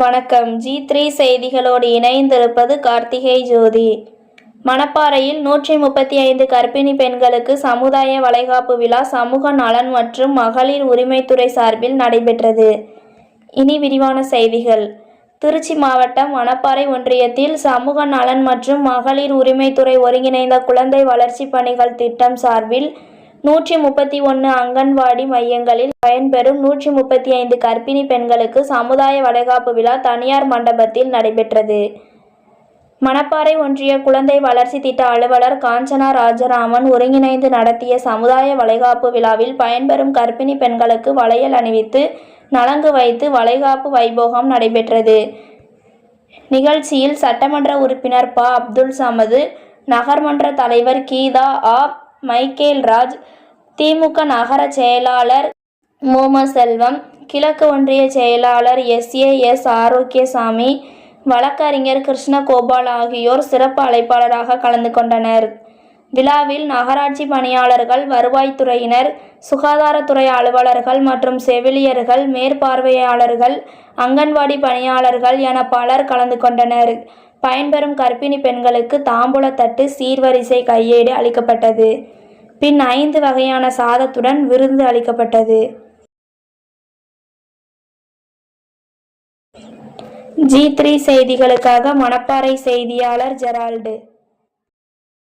வணக்கம். G three செய்திகளோடு இணைந்திருப்பது கார்த்திகை ஜோதி. மணப்பாறையில் நூற்றி முப்பத்தி ஐந்து கர்ப்பிணி பெண்களுக்கு சமுதாய வளைகாப்பு விழா சமூக நலன் மற்றும் மகளிர் உரிமைத்துறை சார்பில் நடைபெற்றது. இனி விரிவான செய்திகள். திருச்சி மாவட்டம் மணப்பாறை ஒன்றியத்தில் சமூக நலன் மற்றும் மகளிர் உரிமைத்துறை ஒருங்கிணைந்த குழந்தை வளர்ச்சி பணிகள் திட்டம் சார்பில் நூற்றி முப்பத்தி ஒன்று அங்கன்வாடி மையங்களில் பயன்பெறும் நூற்றி முப்பத்தி ஐந்து கர்ப்பிணி பெண்களுக்கு சமுதாய வளைகாப்பு விழா தனியார் மண்டபத்தில் நடைபெற்றது. மணப்பாறை ஒன்றிய குழந்தை வளர்ச்சி திட்ட அலுவலர் காஞ்சனா ராஜராமன் ஒருங்கிணைந்து நடத்திய சமுதாய வளைகாப்பு விழாவில் பயன்பெறும் கர்ப்பிணி பெண்களுக்கு வளையல் அணிவித்து நலங்கு வைத்து வளைகாப்பு வைபோகம் நடைபெற்றது. நிகழ்ச்சியில் சட்டமன்ற உறுப்பினர் ப. அப்துல் சமது நகர்மன்ற தலைவர் கீதா ஆ. மைக்கேல் ராஜ் திமுக நகர செயலாளர் மோம செல்வம் கிழக்கு ஒன்றிய செயலாளர் எஸ். ஏ. எஸ். ஆரோக்கியசாமி வழக்கறிஞர் கிருஷ்ணகோபால் ஆகியோர் சிறப்பு அழைப்பாளராக கலந்து கொண்டனர். விழாவில் நகராட்சி பணியாளர்கள் வருவாய்த்துறையினர் சுகாதாரத்துறை அலுவலர்கள் மற்றும் செவிலியர்கள் மேற்பார்வையாளர்கள் அங்கன்வாடி பணியாளர்கள் என பலர் கலந்து கொண்டனர். பயன்பெறும் கர்ப்பிணி பெண்களுக்கு தாம்பூலத்தட்டு சீர்வரிசை கையேடு அளிக்கப்பட்டது. பின் ஐந்து வகையான சாதத்துடன் விருந்து அளிக்கப்பட்டது. ஜி த்ரீ செய்திகளுக்காக மணப்பாறை செய்தியாளர் ஜெரால்டு.